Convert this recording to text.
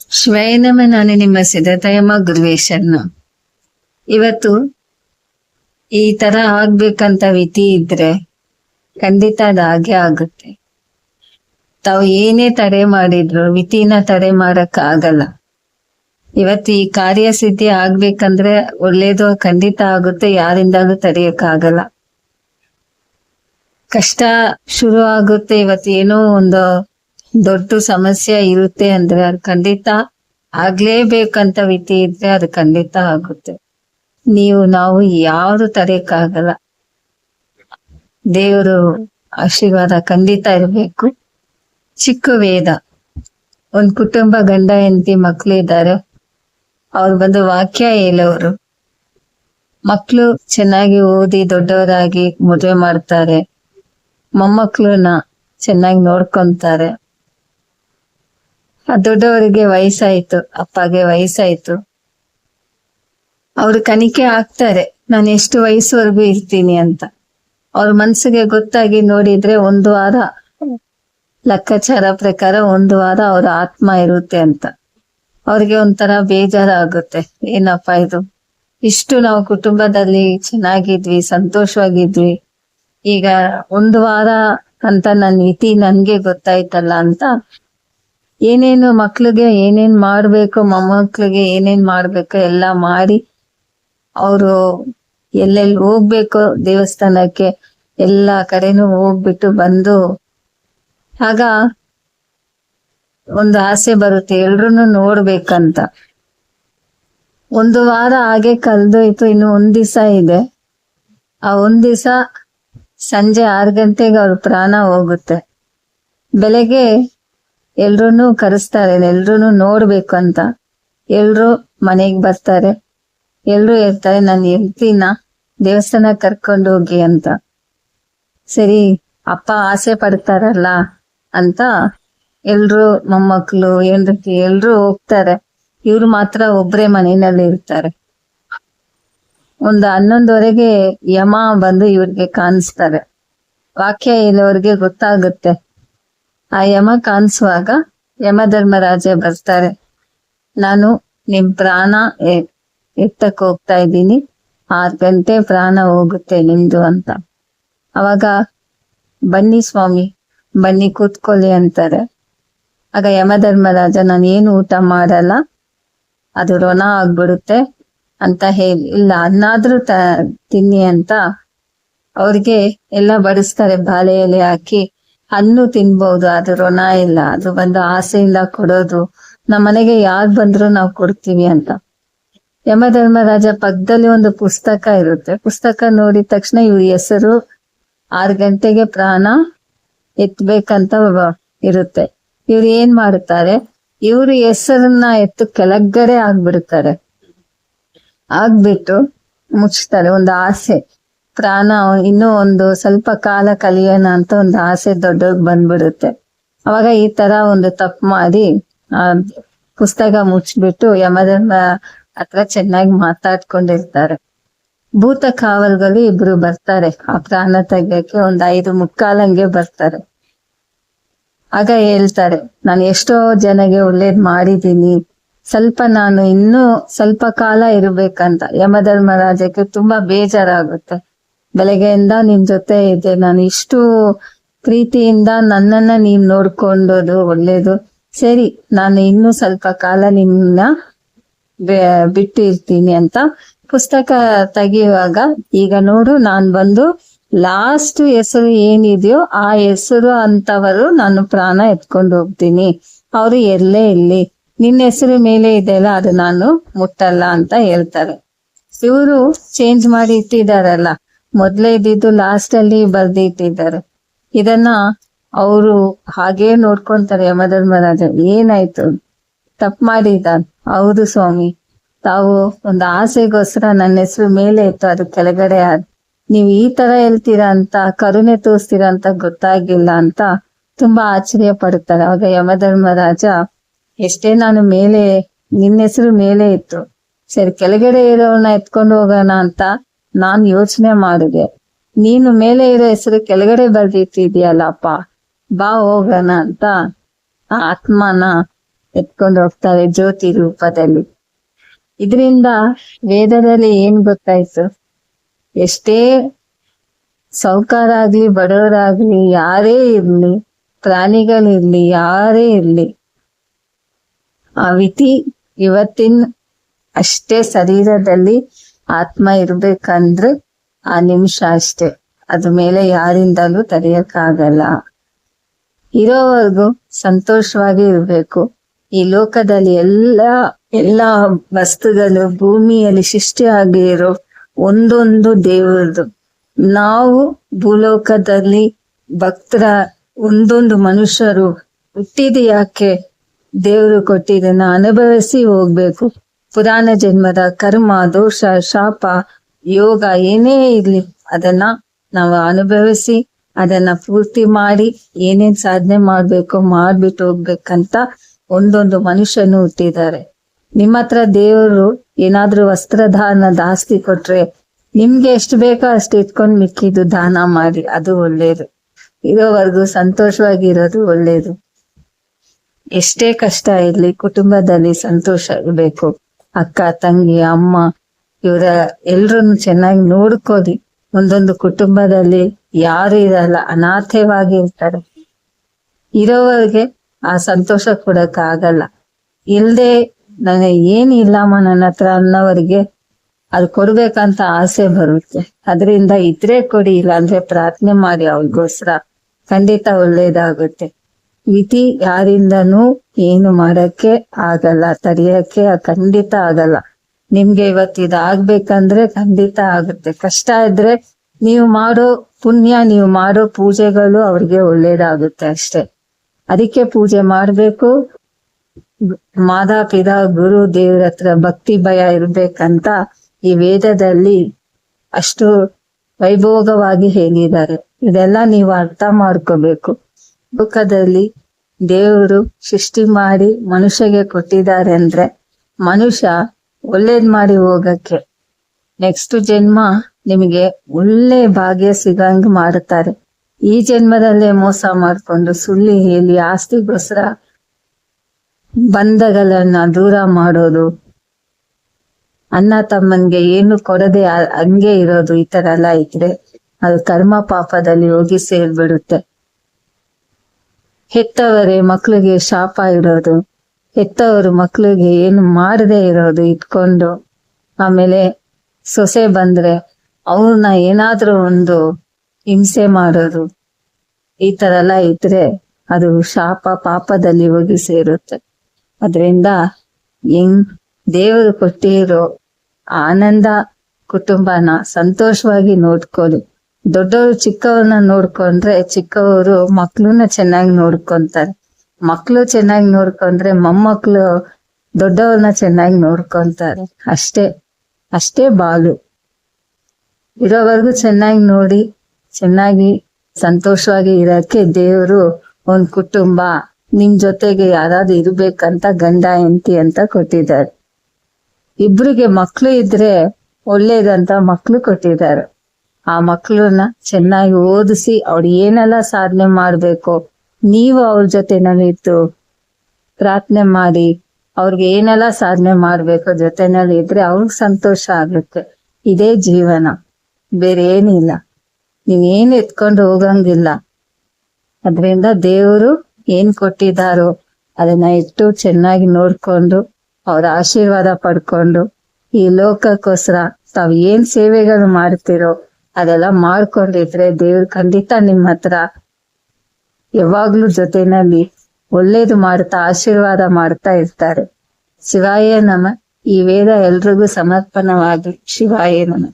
ಶ್ವಯನಮ ನಾನು ನಿಮ್ಮ ಸಿದ್ಧತೆಯಮ್ಮ ಗುರುವೇಶನ್ನು ಇವತ್ತು ಈ ತರ ಆಗ್ಬೇಕಂತ ವಿಧಿ ಇದ್ರೆ ಖಂಡಿತ ಅದಾಗೆ ಹಾಗೆ ಆಗುತ್ತೆ. ತಾವು ಏನೇ ತಡೆ ಮಾಡಿದ್ರು ವಿತಿನ ತಡೆ ಮಾಡಕ್ ಆಗಲ್ಲ. ಇವತ್ತು ಈ ಕಾರ್ಯ ಸಿದ್ಧಿ ಆಗ್ಬೇಕಂದ್ರೆ ಒಳ್ಳೇದು ಖಂಡಿತ ಆಗುತ್ತೆ, ಯಾರಿಂದಾಗೂ ತಡೆಯಕ್ ಆಗಲ್ಲ. ಕಷ್ಟ ಶುರು ಆಗುತ್ತೆ, ಇವತ್ತು ಏನೋ ಒಂದು ದೊಡ್ಡ ಸಮಸ್ಯೆ ಇರುತ್ತೆ ಅಂದ್ರೆ ಅದು ಖಂಡಿತ ಆಗ್ಲೇಬೇಕಂತ ವಿಧಿ ಇದ್ರೆ ಅದು ಖಂಡಿತ ಆಗುತ್ತೆ. ನೀವು, ನಾವು ಯಾರು ತರಕ್ಕಾಗಲ್ಲ ದೇವರು ಆಶೀರ್ವಾದ ಖಂಡಿತ ಇರಬೇಕು. ಚಿಕ್ಕ ವೇದ. ಒಂದ್ ಕುಟುಂಬ ಗಂಡ ಹೆಂಡತಿ ಮಕ್ಳು ಇದ್ದಾರೆ. ಅವ್ರು ಬಂದು ವಾಕ್ಯ ಹೇಳೋರು. ಮಕ್ಳು ಚೆನ್ನಾಗಿ ಓದಿ ದೊಡ್ಡವರಾಗಿ ಮದುವೆ ಮಾಡ್ತಾರೆ. ಮೊಮ್ಮಕ್ಳನ್ನ ಚೆನ್ನಾಗಿ ನೋಡ್ಕೊಂತಾರೆ. ದೊಡ್ಡವರಿಗೆ ವಯಸ್ಸಾಯ್ತು, ಅಪ್ಪಗೆ ವಯಸ್ಸಾಯ್ತು. ಅವ್ರು ಕನಿಕೆ ಆಗ್ತಾರೆ, ನಾನು ಎಷ್ಟು ವಯಸ್ಸುವರೆಗೂ ಇರ್ತೀನಿ ಅಂತ. ಅವ್ರ ಮನ್ಸಿಗೆ ಗೊತ್ತಾಗಿ ನೋಡಿದ್ರೆ ಒಂದು ವಾರ ಲೆಕ್ಕಾಚಾರ ಪ್ರಕಾರ ಒಂದು ವಾರ ಅವ್ರ ಆತ್ಮ ಇರುತ್ತೆ ಅಂತ. ಅವ್ರಿಗೆ ಒಂಥರ ಬೇಜಾರಾಗುತ್ತೆ, ಏನಪ್ಪ ಇದು? ಇಷ್ಟು ನಾವು ಕುಟುಂಬದಲ್ಲಿ ಚೆನ್ನಾಗಿದ್ವಿ, ಸಂತೋಷವಾಗಿದ್ವಿ, ಈಗ ಒಂದು ವಾರ ಅಂತ ನನ್ ವಿಧಿ ನನ್ಗೆ ಗೊತ್ತಾಯ್ತಲ್ಲ ಅಂತ ಏನೇನು ಮಕ್ಳಿಗೆ ಏನೇನ್ ಮಾಡ್ಬೇಕು ಮೊಮ್ಮಕ್ಳಿಗೆ ಏನೇನ್ ಮಾಡ್ಬೇಕು ಎಲ್ಲ ಮಾಡಿ ಅವರು ಎಲ್ಲೆಲ್ಲಿ ಹೋಗ್ಬೇಕು ದೇವಸ್ಥಾನಕ್ಕೆ ಎಲ್ಲ ಕಡೆನೂ ಹೋಗ್ಬಿಟ್ಟು ಬಂದು ಆಗ ಒಂದು ಆಸೆ ಬರುತ್ತೆ ಎಲ್ರು ನೋಡ್ಬೇಕಂತ. ಒಂದು ವಾರ ಹಾಗೆ ಕಲ್ದೋಯ್ತು ಇನ್ನು ಒಂದ್ ದಿವಸ ಇದೆ. ಆ ಒಂದ್ ದಿವಸ ಸಂಜೆ ಆರು ಗಂಟೆಗೆ ಅವ್ರ ಪ್ರಾಣ ಹೋಗುತ್ತೆ. ಬೆಳಗ್ಗೆ ಎಲ್ರೂನು ಕರೆಸ್ತಾರೆ ಎಲ್ರೂನು ನೋಡ್ಬೇಕು ಅಂತ. ಎಲ್ರು ಮನೆಗ್ ಬರ್ತಾರೆ. ಎಲ್ರು ಹೇಳ್ತಾರೆ, ನಾನು ಹೆಂಡತಿನ ದೇವಸ್ಥಾನ ಕರ್ಕೊಂಡು ಹೋಗಿ ಅಂತ. ಸರಿ, ಅಪ್ಪ ಆಸೆ ಪಡ್ತಾರಲ್ಲ ಅಂತ ಎಲ್ರು ಮೊಮ್ಮಕ್ಳು, ಹೆಂಡತಿ ಎಲ್ರು ಹೋಗ್ತಾರೆ. ಇವ್ರು ಮಾತ್ರ ಒಬ್ರೇ ಮನೆಯಲ್ಲಿ ಇರ್ತಾರೆ. ಒಂದು ಹನ್ನೊಂದುವರೆಗೆ ಯಮ ಬಂದು ಇವ್ರಿಗೆ ಕಾಣಿಸ್ತಾರೆ. ವಾಕ್ಯ ಇರೋರಿಗೆ ಗೊತ್ತಾಗುತ್ತೆ. ಆ ಯಮ ಕಾಣಿಸುವಾಗ ಯಮಧರ್ಮರಾಜ ಬರ್ತಾರೆ. ನಾನು ನಿಮ್ ಪ್ರಾಣ ಎ- ಎತ್ತಕ್ ಹೋಗ್ತಾ ಇದ್ದೀನಿ. ಆರ್ ಗಂಟೆ ಪ್ರಾಣ ಹೋಗುತ್ತೆ ನಿಮ್ದು ಅಂತ. ಅವಾಗ ಬನ್ನಿ ಸ್ವಾಮಿ, ಬನ್ನಿ ಕೂತ್ಕೊಳ್ಳಿ ಅಂತಾರೆ. ಆಗ ಯಮಧರ್ಮರಾಜ, ನಾನು ಏನು ಊಟ ಮಾಡಲ್ಲ, ಅದು ರೊಣ ಆಗ್ಬಿಡುತ್ತೆ ಅಂತ ಹೇಳಿ, ಇಲ್ಲ, ಅನ್ನಾದ್ರೂ ತ, ತಿನ್ನಿ ಅಂತ ಅವ್ರಿಗೆ ಎಲ್ಲ ಬಡಿಸ್ತಾರೆ ಬಾಳೆ ಹಾಕಿ. ಹಣ್ಣು ತಿನ್ಬಹುದು ಅದು ಋಣ ಇಲ್ಲ, ಅದು ಬಂದು ಆಸೆಯಿಂದ ಕೊಡೋದು, ನಮ್ಮ ಮನೆಗೆ ಯಾರು ಬಂದ್ರು ನಾವು ಕೊಡ್ತೀವಿ ಅಂತ. ಯಮಧರ್ಮರಾಜ ಪಕ್ಕದಲ್ಲಿ ಒಂದು ಪುಸ್ತಕ ಇರುತ್ತೆ. ಪುಸ್ತಕ ನೋಡಿದ ತಕ್ಷಣ ಇವ್ರ ಹೆಸರು ಆರು ಗಂಟೆಗೆ ಪ್ರಾಣ ಎತ್ತಬೇಕಂತ ಇರುತ್ತೆ. ಇವ್ರು ಏನ್ ಮಾಡುತ್ತಾರೆ ಇವ್ರ ಹೆಸರನ್ನ ಎತ್ತು ಕೆಳಗಡೆ ಆಗ್ಬಿಡ್ತಾರೆ. ಆಗ್ಬಿಟ್ಟು ಮುಚ್ತಾರೆ, ಒಂದು ಆಸೆ. ಪ್ರಾಣ ಇನ್ನೂ ಒಂದು ಸ್ವಲ್ಪ ಕಾಲ ಕಲಿಯೋಣ ಅಂತ ಒಂದು ಆಸೆ ದೊಡ್ಡೋಗ್ ಬಂದ್ಬಿಡುತ್ತೆ. ಅವಾಗ ಈ ತರ ಒಂದು ತಪ್ಪು ಮಾಡಿ, ಆ ಪುಸ್ತಕ ಮುಚ್ಚಿಬಿಟ್ಟು ಯಮಧರ್ಮ ಹತ್ರ ಚೆನ್ನಾಗಿ ಮಾತಾಡ್ಕೊಂಡಿರ್ತಾರೆ. ಭೂತ ಕಾವಲ್ಗಳು ಇಬ್ರು ಬರ್ತಾರೆ. ಆ ಪ್ರಾಣ ತೆಗಿಯಕ್ಕೆ ಒಂದ್ ಐದು ಮುಕ್ಕಾಲಂಗೆ ಬರ್ತಾರೆ. ಆಗ ಹೇಳ್ತಾರೆ, ನಾನು ಎಷ್ಟೋ ಜನಗೆ ಒಳ್ಳೇದ್ ಮಾಡಿದೀನಿ ಸ್ವಲ್ಪ ನಾನು ಇನ್ನೂ ಸ್ವಲ್ಪ ಕಾಲ ಇರ್ಬೇಕಂತ. ಯಮಧರ್ಮರಾಜಕ್ಕೆ ತುಂಬಾ ಬೇಜಾರಾಗುತ್ತೆ. ಬೆಳಗ್ಗೆಯಿಂದ ನಿಮ್ ಜೊತೆ ಇದೆ ನಾನು ಇಷ್ಟು ಪ್ರೀತಿಯಿಂದ ನನ್ನನ್ನ ನೀವ್ ನೋಡ್ಕೊಂಡೋದು ಒಳ್ಳೇದು. ಸರಿ, ನಾನು ಇನ್ನೂ ಸ್ವಲ್ಪ ಕಾಲ ನಿಮ್ಮನ್ನ ಬಿಟ್ಟು ಇರ್ತೀನಿ ಅಂತ ಪುಸ್ತಕ ತೆಗೆಯುವಾಗ ಈಗ ನೋಡು, ನಾನ್ ಬಂದು ಲಾಸ್ಟ್ ಹೆಸರು ಏನಿದೆಯೋ ಆ ಹೆಸರು ಅಂತವರು ನಾನು ಪ್ರಾಣ ಎತ್ಕೊಂಡು ಹೋಗ್ತೀನಿ. ಅವರು ಎಲ್ಲೇ ಇಲ್ಲಿ ನಿನ್ನ ಹೆಸರು ಮೇಲೆ ಇದೆಯಲ್ಲ, ಅದು ನಾನು ಮುಟ್ಟಲ್ಲ ಅಂತ ಹೇಳ್ತಾರೆ. ಇವರು ಚೇಂಜ್ ಮಾಡಿ ಇಟ್ಟಿದಾರಲ್ಲ ಮೊದ್ಲೇ ಇದ್ದಿದ್ದು ಲಾಸ್ಟ್ ಅಲ್ಲಿ ಬರ್ದಿಟ್ಟಿದ್ದಾರೆ ಇದನ್ನ ಅವರು ಹಾಗೇ ನೋಡ್ಕೊಂತಾರೆ ಯಮಧರ್ಮರಾಜ ಏನಾಯ್ತು? ತಪ್ಪು ಮಾಡಿದ? ಹೌದು ಸ್ವಾಮಿ. ತಾವು ಒಂದು ಆಸೆಗೋಸ್ಕರ ನನ್ನ ಹೆಸರು ಮೇಲೆ ಇತ್ತು, ಅದು ಕೆಳಗಡೆ ಆದ. ನೀವು ಈ ತರ ಹೇಳ್ತೀರಾ ಅಂತ, ಕರುಣೆ ತೋರಿಸ್ತೀರಾ ಅಂತ ಗೊತ್ತಾಗಿಲ್ಲ ಅಂತ ತುಂಬಾ ಆಶ್ಚರ್ಯ ಪಡ್ತಾರೆ ಅವಾಗ ಯಮಧರ್ಮರಾಜ ಎಷ್ಟೇ ನಾನು ಮೇಲೆ, ನಿನ್ನ ಹೆಸರು ಮೇಲೆ ಇತ್ತು. ಸರಿ, ಕೆಳಗಡೆ ಇರೋನ ಎತ್ಕೊಂಡು ಹೋಗೋಣ ಅಂತ ನಾನ್ ಯೋಚನೆ ಮಾಡಿದೆ. ನೀನು ಮೇಲೆ ಇರೋ ಹೆಸರು ಕೆಳಗಡೆ ಬರ್ದಿಟ್ಟಿದ್ಯಲ್ಲಪ್ಪ ಬಾ ಹೋಗೋಣ ಅಂತ ಆ ಆತ್ಮನ ಎತ್ಕೊಂಡು ಹೋಗ್ತಾರೆ ಜ್ಯೋತಿ ರೂಪದಲ್ಲಿ. ಇದರಿಂದ ವೇದದಲ್ಲಿ ಏನ್ ಗೊತ್ತಾಯ್ತು? ಎಷ್ಟೇ ಸೌಕಾರ ಆಗ್ಲಿ, ಬಡವರಾಗ್ಲಿ, ಯಾರೇ ಇರ್ಲಿ, ಪ್ರಾಣಿಗಳಿರ್ಲಿ, ಯಾರೇ ಇರ್ಲಿ, ಆ ವಿಧಿ ಇವತ್ತಿನ ಅಷ್ಟೇ ಶರೀರದಲ್ಲಿ ಆತ್ಮ ಇರ್ಬೇಕಂದ್ರೆ ಆ ನಿಮಿಷ ಅಷ್ಟೇ. ಅದ್ರ ಮೇಲೆ ಯಾರಿಂದಲೂ ತಡೆಯಕ್ಕಾಗಲ್ಲ. ಇರೋವರೆಗೂ ಸಂತೋಷವಾಗಿ ಇರ್ಬೇಕು. ಈ ಲೋಕದಲ್ಲಿ ಎಲ್ಲ ಎಲ್ಲ ವಸ್ತುಗಳು ಭೂಮಿಯಲ್ಲಿ ಸೃಷ್ಟಿಯಾಗಿ ಇರೋ ಒಂದೊಂದು ದೇವರದು. ನಾವು ಭೂಲೋಕದಲ್ಲಿ ಭಕ್ತರ ಒಂದೊಂದು ಮನುಷ್ಯರು ಹುಟ್ಟಿದ ಯಾಕೆ ದೇವರು ಕೊಟ್ಟಿದ್ದನ್ನ ಅನುಭವಿಸಿ ಹೋಗ್ಬೇಕು. ಪುರಾಣ ಜನ್ಮದ ಕರ್ಮ, ದೋಷ, ಶಾಪ, ಯೋಗ ಏನೇ ಇರ್ಲಿ, ಅದನ್ನ ನಾವು ಅನುಭವಿಸಿ, ಅದನ್ನ ಪೂರ್ತಿ ಮಾಡಿ ಏನೇನ್ ಸಾಧನೆ ಮಾಡ್ಬೇಕು ಮಾಡ್ಬಿಟ್ಟು ಹೋಗ್ಬೇಕಂತ ಒಂದೊಂದು ಮನುಷ್ಯನು ಹುಟ್ಟಿದ್ದಾರೆ ನಿಮ್ಮ ಹತ್ರ ದೇವರು ಏನಾದ್ರೂ ವಸ್ತ್ರದಾನ ಜಾಸ್ತಿ ಕೊಟ್ರೆ ನಿಮ್ಗೆ ಎಷ್ಟು ಬೇಕೋ ಅಷ್ಟು ಇಟ್ಕೊಂಡ್ ಮಿಕ್ಕಿದ್ದು ದಾನ ಮಾಡಿ, ಅದು ಒಳ್ಳೇದು. ಇರೋವರೆಗೂ ಸಂತೋಷವಾಗಿ ಇರೋದು ಒಳ್ಳೇದು. ಎಷ್ಟೇ ಕಷ್ಟ ಇರ್ಲಿ ಕುಟುಂಬದಲ್ಲಿ ಸಂತೋಷ ಇರ್ಬೇಕು. ಅಕ್ಕ, ತಂಗಿ, ಅಮ್ಮ, ಇವರ ಎಲ್ರನ್ನು ಚೆನ್ನಾಗಿ ನೋಡ್ಕೊಳ್ಳಿ ಒಂದೊಂದು ಕುಟುಂಬದಲ್ಲಿ ಯಾರು ಇರಲ್ಲ, ಅನಾಥವಾಗಿ ಇರ್ತಾರೆ. ಇರೋವರೆಗೆ ಆ ಸಂತೋಷ ಕೊಡಕ್ ಆಗಲ್ಲ. ಇಲ್ದೆ ನನಗೆ ಏನ್ ಇಲ್ಲಮ್ಮ ನನ್ನ ಹತ್ರ ಅನ್ನೋವರಿಗೆ ಅದು ಕೊಡ್ಬೇಕಂತ ಆಸೆ ಬರುತ್ತೆ. ಅದರಿಂದ ಇದ್ರೆ ಕೊಡಿ ಇಲ್ಲ ಅಂದ್ರೆ ಪ್ರಾರ್ಥನೆ ಮಾಡಿ ಅವ್ರಿಗೋಸ್ಕರ. ಖಂಡಿತ ಒಳ್ಳೇದಾಗುತ್ತೆ. ವಿಧಿ ಯಾರಿಂದನೂ ಏನು ಮಾಡಕ್ಕೆ ಆಗಲ್ಲ, ತಡೆಯಕ್ಕೆ ಖಂಡಿತ ಆಗಲ್ಲ. ನಿಮ್ಗೆ ಇವತ್ತು ಇದಾಗ್ಬೇಕಂದ್ರೆ ಖಂಡಿತ ಆಗುತ್ತೆ. ಕಷ್ಟ ಇದ್ರೆ ನೀವು ಮಾಡೋ ಪುಣ್ಯ, ನೀವು ಮಾಡೋ ಪೂಜೆಗಳು ಅವ್ರಿಗೆ ಒಳ್ಳೇದಾಗುತ್ತೆ ಅಷ್ಟೇ. ಅದಕ್ಕೆ ಪೂಜೆ ಮಾಡ್ಬೇಕು. ಮಾತಾ ಪಿತಾ, ಗುರು ದೇವ್ರ ಹತ್ರ ಭಕ್ತಿ ಭಯ ಇರ್ಬೇಕಂತ ಈ ವೇದದಲ್ಲಿ ಅಷ್ಟು ವೈಭೋಗವಾಗಿ ಹೇಳಿದ್ದಾರೆ. ಇದೆಲ್ಲ ನೀವು ಅರ್ಥ ಮಾಡ್ಕೋಬೇಕು. ಲೋಕದಲ್ಲಿ ದೇವರು ಸೃಷ್ಟಿ ಮಾಡಿ ಮನುಷ್ಯಗೆ ಕೊಟ್ಟಿದ್ದಾರೆ ಅಂದ್ರೆ ಮನುಷ್ಯ ಒಳ್ಳೇದ್ ಮಾಡಿ ಹೋಗಕ್ಕೆ. ನೆಕ್ಸ್ಟ್ ಜನ್ಮ ನಿಮಗೆ ಒಳ್ಳೆ ಭಾಗ್ಯ ಸಿಗಂಗ್ ಮಾಡುತ್ತಾರೆ ಈ ಜನ್ಮದಲ್ಲೇ ಮೋಸ ಮಾಡ್ಕೊಂಡು ಸುಳ್ಳಿ ಹೇಳಿ ಆಸ್ತಿಗೋಸ್ಕರ ಬಂಧಗಳನ್ನ ದೂರ ಮಾಡೋದು, ಅಣ್ಣ ತಮ್ಮನ್ಗೆ ಏನು ಕೊಡದೆ ಹಂಗೆ ಇರೋದು ಈ ತರ ಎಲ್ಲ ಇದ್ರೆ ಅದು ಕರ್ಮ ಪಾಪದಲ್ಲಿ ಹೋಗಿ ಸೇರ್ಬಿಡುತ್ತೆ. ಹೆತ್ತವರೇ ಮಕ್ಳಿಗೆ ಶಾಪ ಇಡೋದು ಹೆತ್ತವರು ಮಕ್ಳಿಗೆ ಏನು ಮಾಡದೇ ಇರೋದು ಇಟ್ಕೊಂಡು ಆಮೇಲೆ ಸೊಸೆ ಬಂದ್ರೆ ಅವ್ರನ್ನ ಏನಾದ್ರೂ ಒಂದು ಹಿಂಸೆ ಮಾಡೋದು, ಈ ತರ ಎಲ್ಲ ಇದ್ರೆ ಅದು ಶಾಪ ಪಾಪದಲ್ಲಿ ಹೋಗಿ ಸೇರುತ್ತೆ. ಅದರಿಂದ ಹೆಂಗ್ ದೇವರು ಕೊಟ್ಟಿರೋ ಆನಂದ ಕುಟುಂಬನ ಸಂತೋಷವಾಗಿ ನೋಡ್ಕೊಳ್ಳಿ. ದೊಡ್ಡವರು ಚಿಕ್ಕವ್ರನ್ನ ನೋಡ್ಕೊಂಡ್ರೆ ಚಿಕ್ಕವರು ಮಕ್ಳನ್ನ ಚೆನ್ನಾಗಿ ನೋಡ್ಕೊಂತಾರೆ. ಮಕ್ಳು ಚೆನ್ನಾಗಿ ನೋಡ್ಕೊಂಡ್ರೆ ಮೊಮ್ಮಕ್ಳು ದೊಡ್ಡವ್ರನ್ನ ಚೆನ್ನಾಗಿ ನೋಡ್ಕೊಂತಾರೆ. ಅಷ್ಟೇ ಅಷ್ಟೇ ಬಾಲು. ಇರೋವರೆಗೂ ಚೆನ್ನಾಗಿ ನೋಡಿ, ಚೆನ್ನಾಗಿ ಸಂತೋಷವಾಗಿ ಇರಕ್ಕೆ ದೇವರು ಒಂದ್ ಕುಟುಂಬ, ನಿಮ್ ಜೊತೆಗೆ ಯಾರಾದ್ರು ಇರ್ಬೇಕಂತ ಗಂಡ, ಹೆಂಡತಿ ಅಂತ ಕೊಟ್ಟಿದ್ದಾರೆ. ಇಬ್ರಿಗೆ ಮಕ್ಳು ಇದ್ರೆ ಒಳ್ಳೇದಂತ ಮಕ್ಳು ಕೊಟ್ಟಿದ್ದಾರೆ. ಆ ಮಕ್ಕಳನ್ನ ಚೆನ್ನಾಗಿ ಓದಿಸಿ ಅವ್ರು ಏನೆಲ್ಲ ಸಾಧನೆ ಮಾಡ್ಬೇಕು ನೀವು ಅವ್ರ ಜೊತೆನಲ್ಲಿ ಇದ್ದು ಪ್ರಾರ್ಥನೆ ಮಾಡಿ ಅವ್ರಿಗೆ ಏನೆಲ್ಲ ಸಾಧನೆ ಮಾಡ್ಬೇಕು ಜೊತೆನಲ್ಲಿ ಇದ್ರೆ ಅವ್ರಿಗೆ ಸಂತೋಷ ಆಗುತ್ತೆ. ಇದೇ ಜೀವನ. ಬೇರೆ ಏನಿಲ್ಲ. ನೀವೇನು ಎತ್ಕೊಂಡು ಹೋಗಂಗಿಲ್ಲ. ಅದರಿಂದ ದೇವರು ಏನ್ ಕೊಟ್ಟಿದ್ದಾರೋ ಅದನ್ನ ಇಟ್ಟು ಚೆನ್ನಾಗಿ ನೋಡ್ಕೊಂಡು ಅವ್ರ ಆಶೀರ್ವಾದ ಪಡ್ಕೊಂಡು ಈ ಲೋಕಕ್ಕೋಸ್ಕರ ತಾವ್ ಏನ್ ಸೇವೆಗಳು ಮಾಡ್ತಿರೋ ಅದೆಲ್ಲ ಮಾಡ್ಕೊಂಡಿದ್ರೆ ದೇವ್ರು ಖಂಡಿತ ನಿಮ್ ಹತ್ರ ಯಾವಾಗ್ಲೂ ಜೊತೆನಲ್ಲಿ ಒಳ್ಳೇದು ಮಾಡ್ತಾ, ಆಶೀರ್ವಾದ ಮಾಡ್ತಾ ಇರ್ತಾರೆ. ಶಿವಾಯ ನಮ. ಈ ವೇದ ಎಲ್ರಿಗೂ ಸಮರ್ಪಣವಾಗಿ. ಶಿವಾಯ ನಮ.